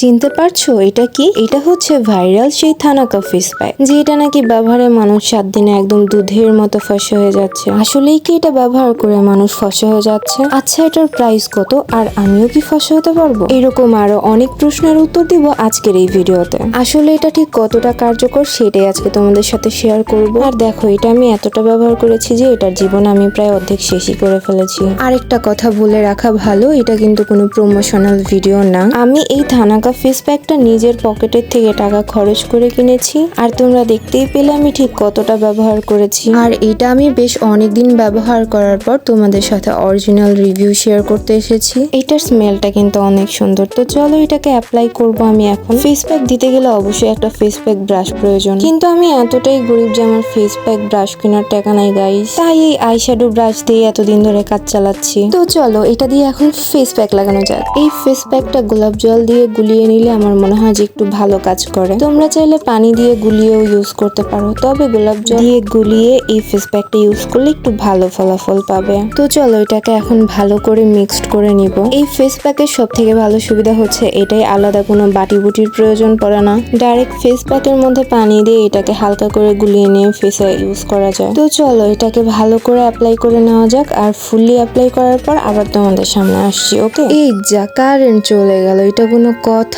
চিনতে পারছ? এটা কি? এটা হচ্ছে ভাইরাল সেই থানাকা ফেস প্যাক যেটা নাকি ব্যবহারে মানুষ সাত দিনে একদম দুধের মতো ফসে হয়ে যাচ্ছে। আসলেই কি এটা ব্যবহার করে মানুষ ফসে হয়ে যাচ্ছে? আচ্ছা এটার প্রাইস কত? আর আমিও কি ফসে হতে পারব? এরকম আরও অনেক প্রশ্নের উত্তর দিব আজকের এই ভিডিওতে। আসলে এটা ঠিক কতটা কার্যকর সেটাই আজকে তোমাদের সাথে শেয়ার করব। আর দেখো, এটা আমি এতটা ব্যবহার করেছি যে এটার জীবন আমি প্রায় অর্ধেক শেষই করে ফেলেছি। আরেকটা কথা বলে রাখা ভালো, এটা কিন্তু কোনো প্রমোশনাল ভিডিও না। আমি এই থানাকা ফেস প্যাকটা নিজের পকেটের থেকে টাকা খরচ করে কিনেছি। আর তোমরা দেখতেই পেলে আমি ঠিক কতটা ব্যবহার করেছি। আর এটা আমি বেশ অনেকদিন ব্যবহার করার পর তোমাদের সাথে অরিজিনাল রিভিউ শেয়ার করতে এসেছি। এটার স্মেলটা কিন্তু অনেক সুন্দর। তো চলো এটাকে অ্যাপ্লাই করব আমি এখন। ফেস প্যাক দিতে গেলে অবশ্যই একটা ফেস প্যাক ব্রাশ প্রয়োজন। কিন্তু আমি এতটাই গরিব যে আমার ফেস প্যাক ব্রাশ কেনার টাকা নাই গাইস তাই এই আইশ্যাডো ব্রাশ দিয়ে এতদিন ধরে কাজ চালাচ্ছি। তো চলো এটা দিয়ে এখন ফেস প্যাক লাগানো যাক। এই ফেস প্যাকটা গোলাপ জল দিয়ে গুলিয়ে নিলে আমার মনে হয় যে একটু ভালো কাজ করে। তোমরা চাইলে পানি দিয়ে গুলিয়েও ইউজ করতে পারো, তবে গোলাপ জল দিয়ে গুলিয়ে এই ফেস প্যাকটা ইউজ করলে একটু ভালো ফলাফল পাবে। তো চলো এটাকে এখন ভালো করে মিক্সড করে নিব। এই ফেস প্যাকের সব থেকে ভালো সুবিধা হচ্ছে এটাই আলাদা কোনো বাটি বুটির প্রয়োজন পড়ে না। ডাইরেক্ট ফেস প্যাকের মধ্যে পানি দিয়ে এটাকে হালকা করে গুলিয়ে নিয়ে ফেসে ইউজ করা যায়। তো চলো এটাকে ভালো করে অ্যাপ্লাই করে নেওয়া যাক, আর ফুললি অ্যাপ্লাই করার পর আবার তোমাদের সামনে আসছি ওকে এই যা কারেন্ট চলে গেল, এটা কোনো কথা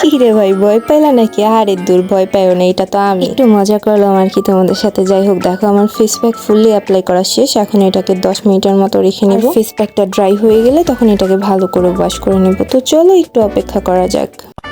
কি রে ভাই ভয় পাইলা নাকি? আরে দূর ভয় পাইও না এটা তো আমি। একটু মজা করলাম আর কি তোমাদের সাথে। যাই হোক দেখো আমার ফেস প্যাক ফুললি অ্যাপ্লাই করা শেষ। এখন এটাকে দশ মিনিটের মতো রেখে নেব। ফেস প্যাকটা ড্রাই হয়ে গেলে তখন এটাকে ভালো করে ওয়াশ করে নেব। তো চলো একটু অপেক্ষা করা যাক।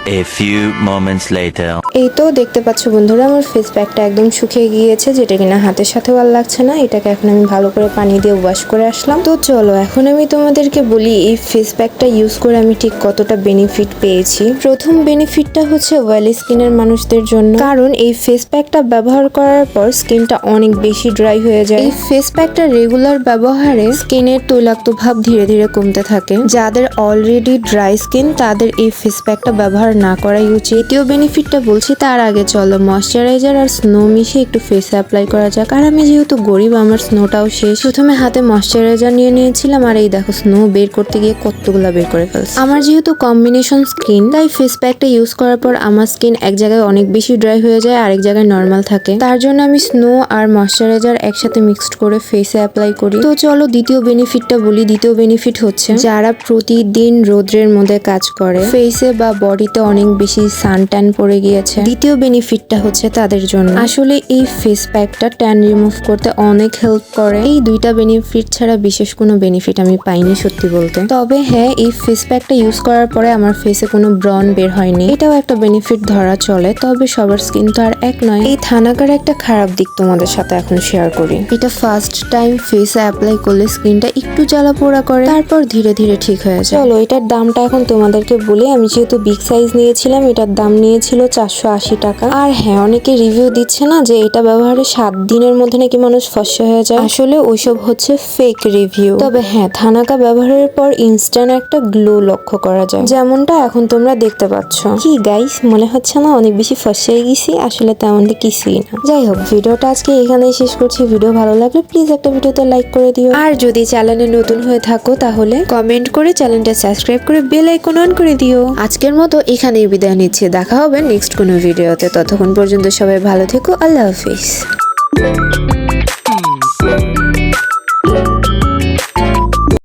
A few moments later. এই তো দেখতে পাচ্ছ বন্ধুরা, আমার ফেস প্যাকটা একদম শুকিয়ে গিয়েছে, যেটা কিনা হাতের সাথেও আর লাগছে না, এটাকে এখন আমি ভালো করে পানি দিয়ে ওয়াশ করে আসলাম। তো চলো, এখন আমি তোমাদেরকে বলি, এই ফেস প্যাকটা ইউজ করে আমি ঠিক কতটা বেনিফিট পেয়েছি। প্রথম বেনিফিটটা হচ্ছে ওয়েল স্কিনের মানুষদের জন্য। কারণ এই ফেস প্যাকটা ব্যবহার করার পর স্কিনটা অনেক বেশি ড্রাই হয়ে যায়। এই ফেস প্যাকটা রেগুলার ব্যবহারে স্কিনের তৈলাক্ত ভাব ধীরে ধীরে কমতে থাকে। যাদের অলরেডি ড্রাই স্কিন তাদের এই ফেস প্যাকটা ব্যবহার না করাই উচিত। দ্বিতীয় বেনিফিটটা বলছি, তার আগে চলো ময়শ্চারাইজার আর স্নো মিশিয়ে একটু ফেসে অ্যাপ্লাই করা যাক। আর আমি যেহেতু গরিব, আমার স্নোটাও শেষ। প্রথমে হাতে ময়শ্চারাইজার নিয়ে নিয়েছিলাম, আর এই দেখো স্নো বের করতে গিয়ে কতগুলা বের করে ফেলছে। আমার যেহেতু কম্বিনেশন স্কিন তাই ফেস প্যাকটা ইউজ করার পর আমার স্কিন এক জায়গায় অনেক বেশি ড্রাই হয়ে যায়, আরেক জায়গায় নর্মাল থাকে। তার জন্য আমি স্নো আর ময়শ্চারাইজার একসাথে মিক্সড করে ফেসে অ্যাপ্লাই করি। তো চলো, দ্বিতীয় বেনিফিটটা বলি, দ্বিতীয় বেনিফিট হচ্ছে যারা প্রতিদিন রোদ্রের মধ্যে কাজ করে ফেসে বা বডিতে অনেক বেশি সান ট্যান পড়ে গিয়েছে। দ্বিতীয় বেনিফিটটা হচ্ছে তাদের জন্য। আসলে এই ফেস প্যাকটা ট্যান রিমুভ করতে অনেক হেল্প করে। এই দুইটা বেনিফিট ছাড়া বিশেষ কোনো বেনিফিট আমি পাইনি সত্যি বলতে। তবে হ্যাঁ এই ফেস প্যাকটা ইউজ করার পরে আমার ফেসে কোনো ব্রন বের হয়নি। এটাও একটা বেনিফিট ধরা চলে, তবে সবার স্কিন তো আর এক নয়। এই থানাকার একটা খারাপ দিক তোমাদের সাথে এখন শেয়ার করি। এটা ফার্স্ট টাইম ফেসে অ্যাপ্লাই করলে স্কিনটা একটু জ্বালা পোড়া করে, তারপর ধীরে ধীরে ঠিক হয়ে যায়। চলো, এটার দামটা এখন তোমাদেরকে বলি। আমি যেহেতু বিগ সাইজ নিয়েছিলাম, এটার দাম নিয়েছিল চারশো আশি টাকা। আর হ্যাঁ অনেকে রিভিউ দিচ্ছে না যে এটা ব্যবহারে সাত দিনের মধ্যে নাকি মানুষ ফসা হয়ে যায়। আসলে ওইসব হচ্ছে ফেক রিভিউ তবে হ্যাঁ থানাকা ব্যবহারের পর ইনস্ট্যান্ট একটা গ্লো লক্ষ্য করা যায়। যেমনটা এখন তোমরা দেখতে পাচ্ছ। কি গাইস মনে হচ্ছে না অনেক বেশি ফসিয়ে গেছি, আসলে তেমন কিছুই না। যাই হোক, ভিডিওটা আজকে এখানেই শেষ করছি। ভিডিও ভালো লাগলে প্লিজ একটা ভিডিওতে লাইক করে দিও। আর যদি চ্যানেলে নতুন হয়ে থাকো তাহলে কমেন্ট করে চ্যানেলটা সাবস্ক্রাইব করে বেল আইকন অন করে দিও। আজকের মতো এখানেই বিদায় নিচ্ছে। দেখা হবে নেক্সট কোনো ভিডিওতে ততক্ষণ পর্যন্ত সবাই ভালো থেকো। আল্লাহ হাফিজ।